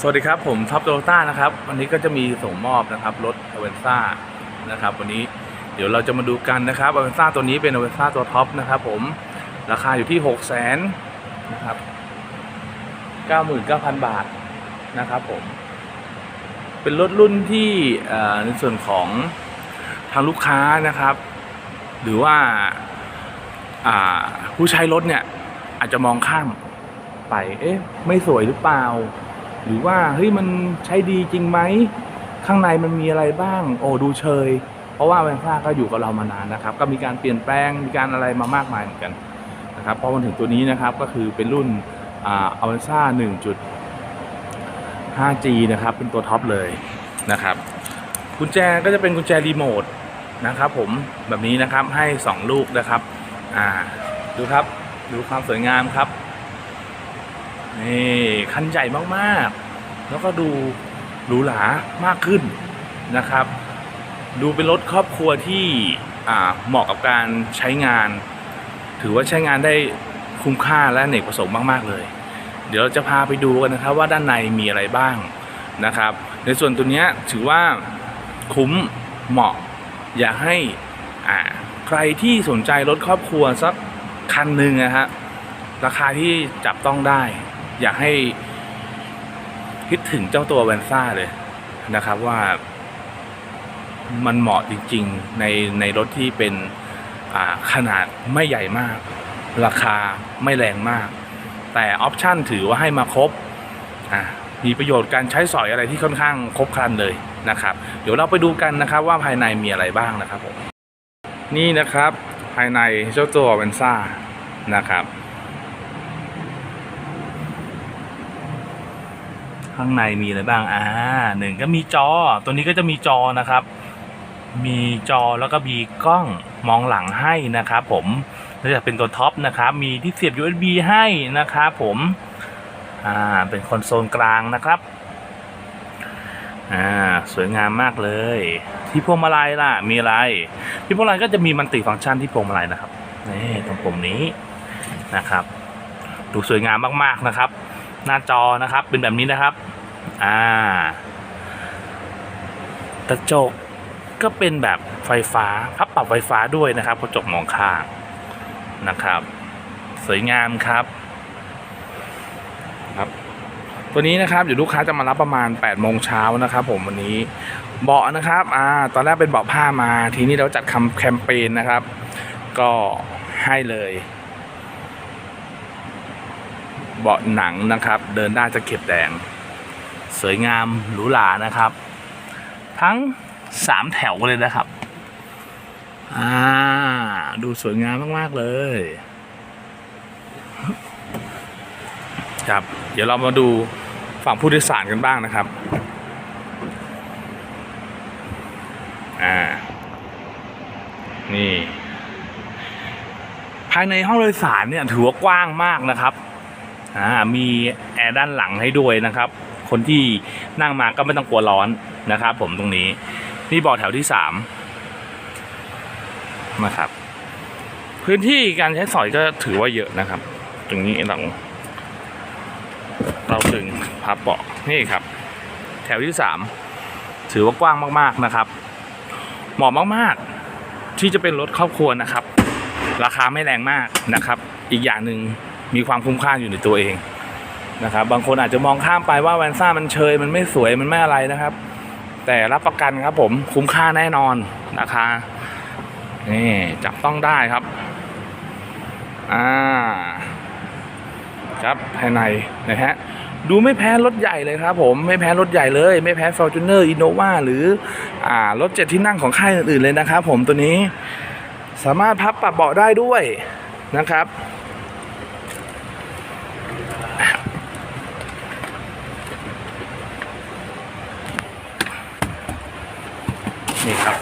สวัสดีครับ ผมท็อปโตโยต้านะครับ วันนี้ก็จะมีส่งมอบนะครับรถอเวนซ่านะครับ วันนี้เดี๋ยวเราจะมาดูกันนะครับอเวนซ่าตัวนี้เป็นอเวนซ่าตัวท็อปนะครับ ผมราคาอยู่ที่6 0 0 0 0นนะครับ99,000บาทนะครับ ผม เป็นรถรุ่นที่ในส่วนของทางลูกค้านะครับ หรือว่าผู้ใช้รถเนี่ย อาจจะมองข้ามไป เอ๊ะ ไม่สวยหรือเปล่า หรือว่าเฮ้ยมันใช้ดีจริงไหมข้างในมันมีอะไรบ้าง โอ้ดูเชย เพราะว่าแวนซ่าก็อยู่กับเรามานานนะครับ ก็มีการเปลี่ยนแปลงมีการอะไรมามากมายเหมือนกันนะครับพอมาถึงตัวนี้นะครับก็คือเป็นรุ่นอ่าอเวนซ่า 1.5G นะครับ เป็นตัวท็อปเลยนะครับกุญแจก็จะเป็นกุญแจรีโมทนะครับผมแบบนี้นะครับให้ 2 ลูกนะครับอ่าดูครับดูความสวยงามครับ นี่คันใหญ่มากๆ แล้วก็ดูหรูหรามากขึ้นนะครับ ดูเป็นรถครอบครัวที่เหมาะกับการใช้งาน ถือว่าใช้งานได้คุ้มค่าและเนกประสงค์มาก ๆ เลย เดี๋ยวเราจะพาไปดูกันนะครับ ว่าด้านในมีอะไรบ้างนะครับ ในส่วนตัวเนี้ยถือว่าคุ้มเหมาะ อยากให้ใครที่สนใจรถครอบครัวสักคันหนึ่งนะฮะราคาที่จับต้องได้ อยากให้คิดถึงเจ้าตัวแวนซ่าเลยนะครับว่ามันเหมาะจริง ๆ ในในรถที่เป็นขนาดไม่ใหญ่มาก ราคาไม่แรงมาก แต่ออปชันถือว่าให้มาครบมีประโยชน์การใช้สอยอะไรที่ค่อนข้างครบครันเลยนะครับ เดี๋ยวเราไปดูกันนะครับว่าภายในมีอะไรบ้างนะครับผมนี่นะครับภายในเจ้าตัวเวนซ่านะครับ ข้างในมีอะไรบ้างอ่าหนึ่งก็มีจอ ตัวนี้ก็จะมีจอนะครับ มีจอแล้วก็มีกล้องมองหลังให้นะครับผมนี่จะเป็นตัวท็อปนะครับ มีที่เสียบ USB ให้นะครับผมอ่าเป็นคอนโซลกลางนะครับอ่าสวยงามมากเลย ที่พวงมาลัยล่ะมีอะไร ที่พวงมาลัยก็จะมีมันติฟังก์ชันที่พวงมาลัยนะครับนี่ตรงปุ่มนี้นะครับ ดูสวยงามมากๆนะครับ หน้าจอนะครับ เป็นแบบนี้นะครับ อ่ากระจกก็เป็นแบบไฟฟ้าพับปรับไฟฟ้าด้วยนะครับกระจกมองข้างนะครับ สวยงามครับครับ ตัวนี้นะครับเดี๋ยวลูกค้าจะมารับประมาณ8โมงเช้านะครับ ผมวันนี้เบาะนะครับอ่าตอนแรกเป็นเบาะผ้ามา ทีนี้เราจัดคำแคมเปญนะครับ ก็ให้เลย เบาะหนังนะครับ เดินได้จะเก็บแดง สวยงามหรูหรานะครับ ทั้งสามแถวเลยนะครับ อ่า ดูสวยงามมาก ๆ เลย ครับ เดี๋ยวเรามาดูฝั่งผู้โดยสารกันบ้างนะครับ อ่า นี่ ภายในห้องโดยสารเนี่ยถือว่ากว้างมากนะครับ อ่ามีแอร์ด้านหลังให้ด้วยนะครับ คนที่นั่งมาก็ไม่ต้องกลัวร้อนนะครับ ผมตรงนี้ นี่เบาะแถวที่สามนะครับ พื้นที่การใช้สอยก็ถือว่าเยอะนะครับ ตรงนี้เราเราถึงพับเบาะนี่ครับ แถวที่สามถือว่ากว้างมากๆนะครับ เหมาะมากๆ ที่จะเป็นรถครอบครัวนะครับ ราคาไม่แรงมากนะครับ อีกอย่างหนึ่ง มีความคุ้มค่าอยู่ในตัวเองนะครับ บางคนอาจจะมองข้ามไปว่าแวนซ่ามันเชย มันไม่สวยมันไม่อะไรนะครับ แต่รับประกันครับผมคุ้มค่าแน่นอนนะคะนี่จับต้องได้ครับอ่าครับภายในนะฮะดูไม่แพ้รถใหญ่เลยครับผมไม่แพ้รถใหญ่เลย ไม่แพ้ Fortuner Innova หรืออ่ารถเจ็ดที่นั่งของค่ายอื่นๆเลยนะครับผมตัวนี้สามารถพับปรับเบาะได้ด้วยนะครับ นี่ครับ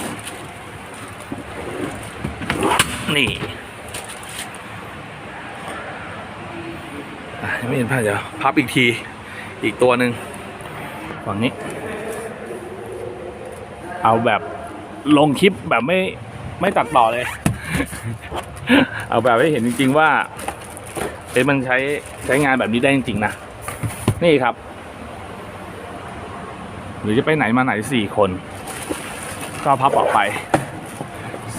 นี่อะยังไม่เห็นภาพเดี๋ยวพับอีกทีอีกตัวหนึ่งฝั่งนี้ เอาแบบลงคลิปแบบไม่ไม่ตัดต่อเลย เอาแบบให้เห็นจริง ๆ ว่าเอ๊ะมันใช้ใช้งานแบบนี้ได้จริง ๆ นะ นี่ครับ หรือจะไปไหนมาไหนสี่คน ก็พับออกไป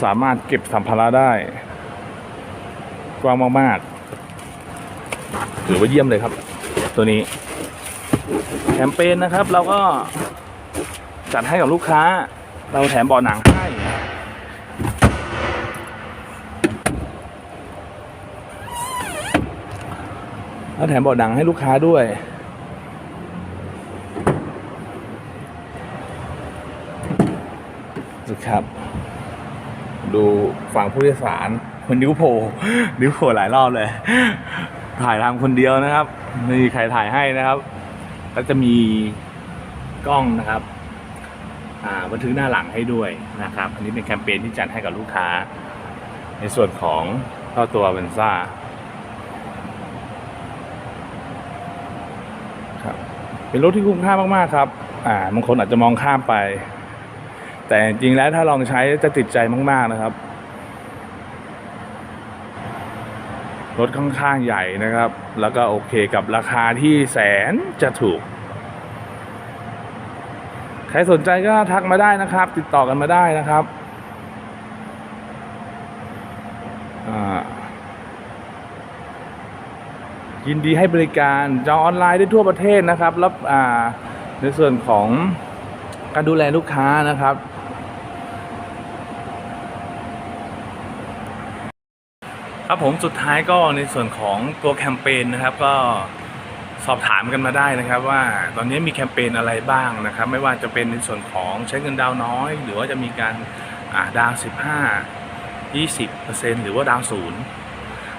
สามารถเก็บสัมภาระได้ กว้างมากๆถือว่าเยี่ยมเลยครับ ตัวนี้แคมเปญนะครับเราก็จัดให้กับลูกค้า เราแถมเบาะหนังให้แล้วแถมเบาะหนังให้ลูกค้าด้วย ครับ ดูฝั่งผู้โดยสารคนนิ้วโผล่นิ้วโผล่หลายรอบเลย ถ่ายทำคนเดียวนะครับไม่มีใครถ่ายให้นะครับ ก็จะมีกล้องนะครับอ่าบันทึกหน้าหลังให้ด้วยนะครับ อันนี้เป็นแคมเปญที่จัดให้กับลูกค้า ในส่วนของเจ้าตัวเวนซ่าครับเป็นรถที่คุ้มค่ามากๆครับ อ่าบางคนอาจจะมองข้ามไป แต่จริงๆแล้วถ้าลองใช้จะติดใจมากๆนะครับ รถค่อนข้างใหญ่นะครับ แล้วก็โอเคกับราคาที่แสนจะถูก ใครสนใจก็ทักมาได้นะครับ ติดต่อกันมาได้นะครับยินดีให้บริการจองออนไลน์ได้ทั่วประเทศนะครับรับในส่วนของการดูแลลูกค้านะครับ ครับผมสุดท้ายก็ในส่วนของตัวแคมเปญนะครับก็สอบถามกันมาได้นะครับ ว่าตอนนี้มีแคมเปญอะไรบ้างนะครับ ไม่ว่าจะเป็นในส่วนของใช้เงินดาวน้อย หรือว่าจะมีการาดาวสิบห้ายี่สิบเปอร์เซ็นหรือว่าดาวศูนย์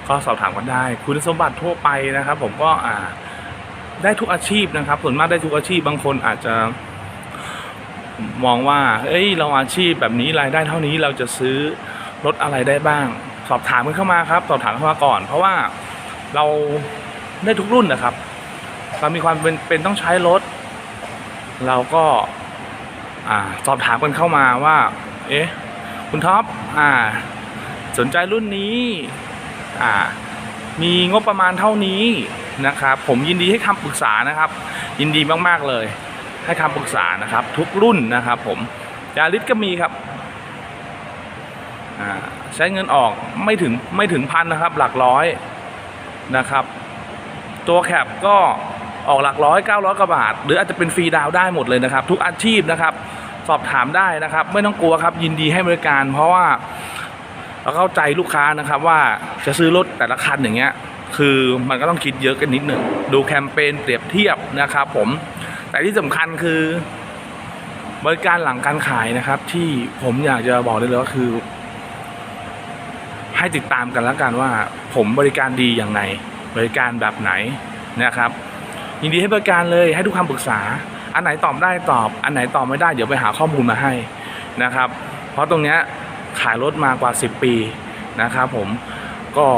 ก็สอบถามกันได้ คุณสมบัติทั่วไปนะครับ ผมก็อ่าได้ทุกอาชีพนะครับ ส่วนมากได้ทุกอาชีพบางคนอาจจะมองว่า เอ้ย เราอาชีพแบบนี้รายได้เท่านี้เราจะซื้อรถอะไรได้บ้าง สอบถามกันเข้ามาครับ สอบถามเข้ามาก่อน เพราะว่าเราได้ทุกรุ่นนะครับเรามีความเป็นเป็นต้องใช้รถ เราก็อ่าสอบถามกันเข้ามาว่า เอ๊ะ คุณท็อปอ่า สนใจรุ่นนี้ อ่า มีงบประมาณเท่านี้นะครับ ผมยินดีให้คำปรึกษานะครับ ยินดีมากๆเลย ให้คำปรึกษานะครับ ทุกรุ่นนะครับ ผมยาริสก็มีครับ ใช้เงินออกไม่ถึงไม่ถึงพันนะครับ หลักร้อยนะครับ ตัวแคปก็ออกหลักร้อยเก้าร้อยกว่าบาท หรืออาจจะเป็นฟรีดาวได้หมดเลยนะครับ ทุกอาชีพนะครับ สอบถามได้นะครับ ไม่ต้องกลัวครับยินดีให้บริการ เพราะว่าเราเข้าใจลูกค้านะครับว่าจะซื้อรถแต่ละคันอย่างเงี้ยคือมันก็ต้องคิดเยอะกันนิดหนึ่งดูแคมเปญเปรียบเทียบนะครับผมแต่ที่สำคัญคือบริการหลังการขายนะครับ ที่ผมอยากจะบอกได้เลยว่าคือ ให้ติดตามกันแล้วกันว่า ผมบริการดีอย่างไรบริการแบบไหนนะครับ ยินดีให้บริการเลยให้ทุกคำปรึกษา อันไหนตอบได้ตอบ อันไหนตอบไม่ได้เดี๋ยวไปหาข้อมูลมาให้นะครับ เพราะตรงเนี้ยขายรถมากว่า 10 ปีนะครับ ผมก็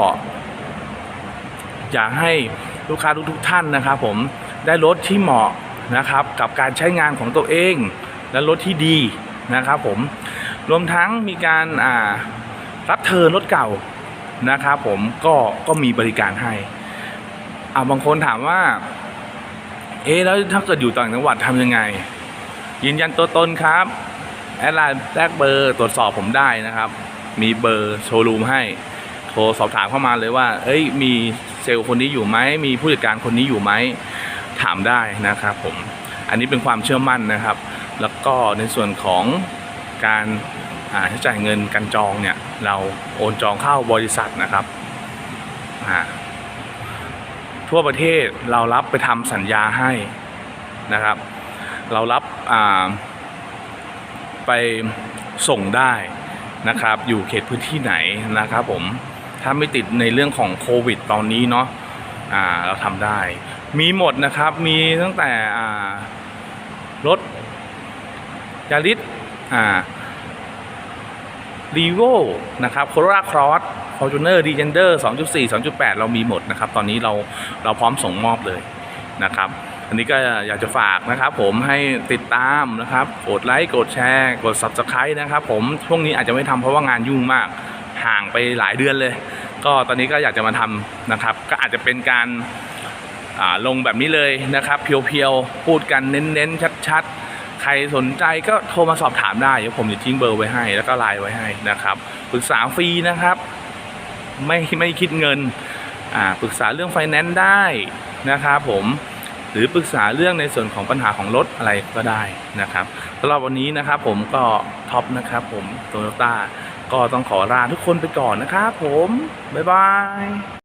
อยากให้ลูกค้าทุกๆท่านนะครับ ผมได้รถที่เหมาะนะครับ กับการใช้งานของตัวเอง และรถที่ดีนะครับ ผมรวมทั้งมีการอ่า รับเทิร์นรถเก่านะครับผมก็ก็มีบริการให้อ่าบางคนถามว่า เอ๊แล้วถ้าเกิดอยู่ต่างจังหวัดทำยังไง ยืนยันตัวตนครับแอดไลน์แลกเบอร์ตรวจสอบผมได้นะครับ มีเบอร์โชว์รูมให้โทรสอบถามเข้ามาเลยว่า เอ้ยมีเซลล์คนนี้อยู่ไหมมีผู้จัดการคนนี้อยู่ไหมถามได้นะครับผมอันนี้เป็นความเชื่อมั่นนะครับ แล้วก็ในส่วนของการ ใช้จ่ายเงินการจองเนี่ย เราโอนจองเข้าบริษัทนะครับอ่าทั่วประเทศเรารับไปทำสัญญาให้นะครับ เรารับอ่าไปส่งได้นะครับ อยู่เขตพื้นที่ไหนนะครับผมถ้าไม่ติดในเรื่องของโควิดตอนนี้เนาะอ่าเราทำได้ มีหมดนะครับมีตั้งแต่อารถยาริสอ่า รีโวนะครับโคโรราครอสฟอร์จูเนอร์ดีเจนเดอร์2.4 2.8 เรามีหมดนะครับ ตอนนี้เราเราพร้อมส่งมอบเลยนะครับอันนี้ก็อยากจะฝากนะครับ ผมให้ติดตามนะครับ กดไลค์ กดแชร์ กด Subscribe นะครับ ผมช่วงนี้อาจจะไม่ทำเพราะว่างานยุ่งมาก ห่างไปหลายเดือนเลย ก็ตอนนี้ก็อยากจะมาทำนะครับ ก็อาจจะเป็นการอ่าลงแบบนี้เลยนะครับ เพียวๆ พูดกันเน้นๆ ชัดๆ ใครสนใจก็โทรมาสอบถามได้เดี๋ยวผมจะทิ้งเบอร์ไว้ให้ แล้วก็ไลน์ไว้ให้นะครับปรึกษาฟรีนะครับ ไม่ไม่คิดเงินอ่าปรึกษาเรื่องไฟแนนซ์ได้นะครับผมหรือปรึกษาเรื่องในส่วนของปัญหาของรถอะไรก็ได้นะครับสำหรับวันนี้นะครับผมก็ท็อปนะครับผมโตโยต้าก็ต้องขอลาทุกคนไปก่อนนะครับผม บ๊ายบาย